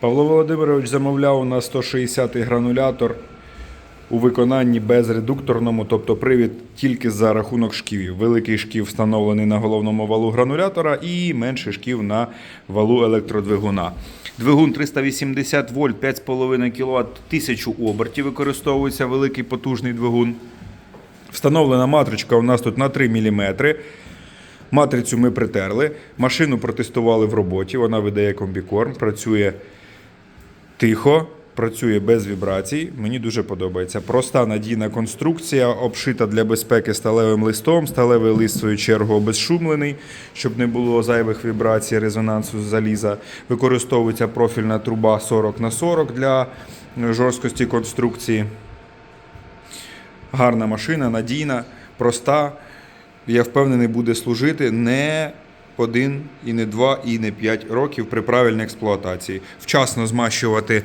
Павло Володимирович замовляв у нас 160 гранулятор у виконанні безредукторному, тобто привід тільки за рахунок шківів. Великий шків встановлений на головному валу гранулятора і менший шків на валу електродвигуна. Двигун 380 вольт, 5,5 кВт, 1000 обертів використовується великий потужний двигун. Встановлена матричка у нас тут на 3 мм. Матрицю ми притерли. Машину протестували в роботі. Вона видає комбікорм, працює тихо, працює без вібрацій. Мені дуже подобається. Проста надійна конструкція, обшита для безпеки сталевим листом. Сталевий лист, в свою чергу, обезшумлений, щоб не було зайвих вібрацій, резонансу заліза. Використовується профільна труба 40 на 40 для жорсткості конструкції. Гарна машина, надійна, проста. Я впевнений, буде служити не один, і не два, і не п'ять років при правильній експлуатації. Вчасно змащувати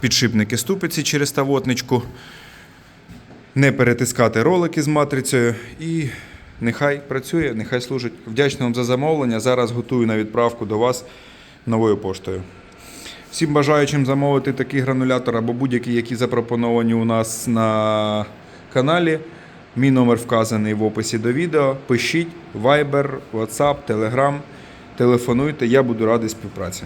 підшипники ступиці через тавотничку, не перетискати ролики з матрицею і нехай працює, нехай служить. Вдячний вам за замовлення. Зараз готую на відправку до вас новою поштою. Всім бажаючим замовити такий гранулятор або будь-які, які запропоновані у нас на каналі. Мій номер вказаний в описі до відео. Пишіть Viber, WhatsApp, Telegram. Телефонуйте, я буду радий співпраці.